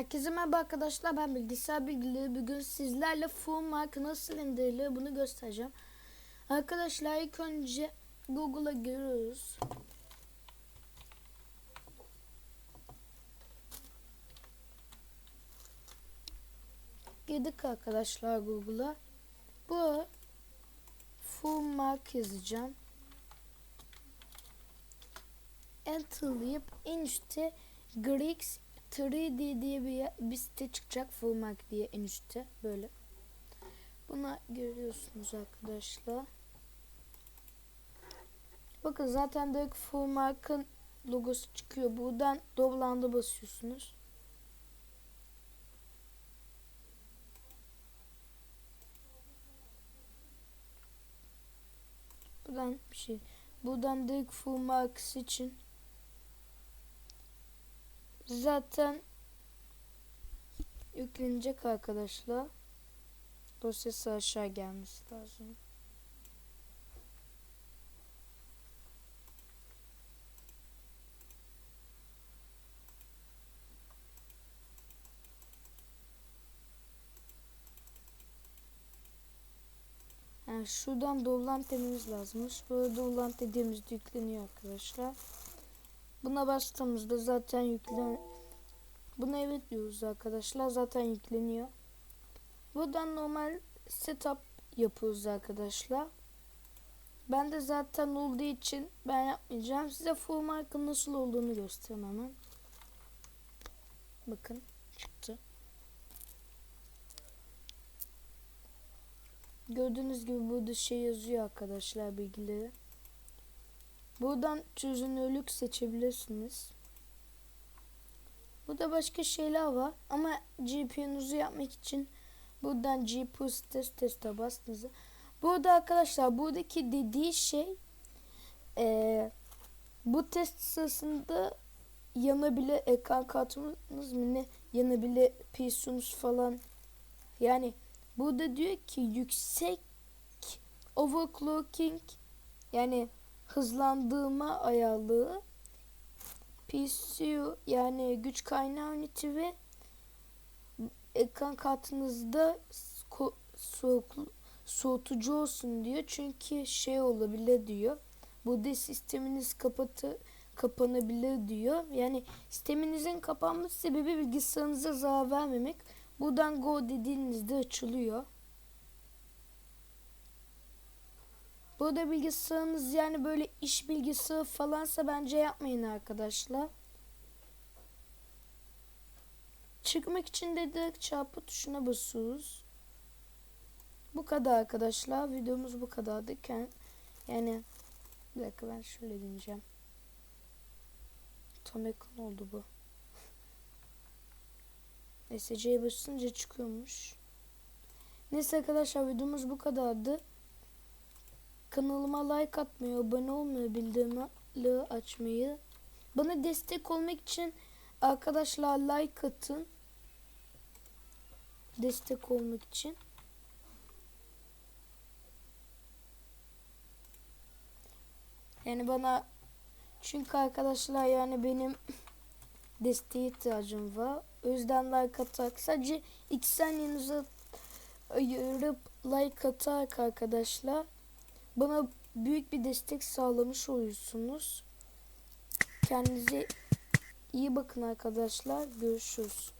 Herkese merhaba arkadaşlar ben bilgisayar bilgileri bugün sizlerle full mark nasıl indirilir bunu göstereceğim. Arkadaşlar ilk önce Google'a giriyoruz. Girdik arkadaşlar Google'a. Bu full mark yazacağım. Enter'layıp en üstte Grix 3D diye bir, bir site çıkacak Fullmark diye en üstte böyle. Buna görüyorsunuz arkadaşlar. Bakın zaten direkt Fullmark'ın logosu çıkıyor. Buradan doblanda basıyorsunuz. Buradan bir şey. Buradan direkt Fullmark için zaten yüklenecek arkadaşlar. Dosyası aşağı gelmesi lazım. Yani şuradan dolant dememiz lazımmış. Böyle dolant dediğimizde yükleniyor arkadaşlar. Buna bastığımızda zaten yüklen Buna evet diyoruz arkadaşlar. Zaten yükleniyor. Buradan normal setup yapıyoruz arkadaşlar. Ben de zaten olduğu için ben yapmayacağım. Size full markın nasıl olduğunu göstereyim hemen. Bakın çıktı. Gördüğünüz gibi burada şey yazıyor arkadaşlar bilgileri. Buradan çözünürlük seçebilirsiniz. Burada başka şeyler var ama GPU'nuzu yapmak için buradan GPU test teste bastığınızda burada arkadaşlar buradaki dediği şey eee, bu test sırasında yanabile ekran kartınız mı ne yanabile PC'nuz falan yani burada diyor ki yüksek overclocking yani hızlandırma ayarlığı PCU yani güç kaynağı üniti ve ekran kartınızda soğuk, soğutucu olsun diyor. Çünkü şey olabilir diyor. Burada sisteminiz kapatı kapanabilir diyor. Yani sisteminizin kapanması sebebi bilgisayarınıza zarar vermemek. Buradan go dediğinizde açılıyor. Burada bilgisayarınız yani böyle iş bilgisayarı falansa bence yapmayın arkadaşlar. Çıkmak için de direkt çarpı tuşuna basıyoruz. Bu kadar arkadaşlar. Videomuz bu kadardı. Yani bir dakika ben şöyle deneyeceğim. Tam ekran oldu bu. Neyse C'ye basınca çıkıyormuş. Neyse arkadaşlar videomuz bu kadardı. Kanalıma like atmayı, abone olmayı, bildirimleri açmayı. Bana destek olmak için arkadaşlar like atın. Destek olmak için. Yani bana çünkü arkadaşlar yani benim desteğe ihtiyacım var. O yüzden like atarak sadece 2 saniyenizi ayırıp like atarak arkadaşlar bana büyük bir destek sağlamış oluyorsunuz. Kendinize iyi bakın arkadaşlar. Görüşürüz.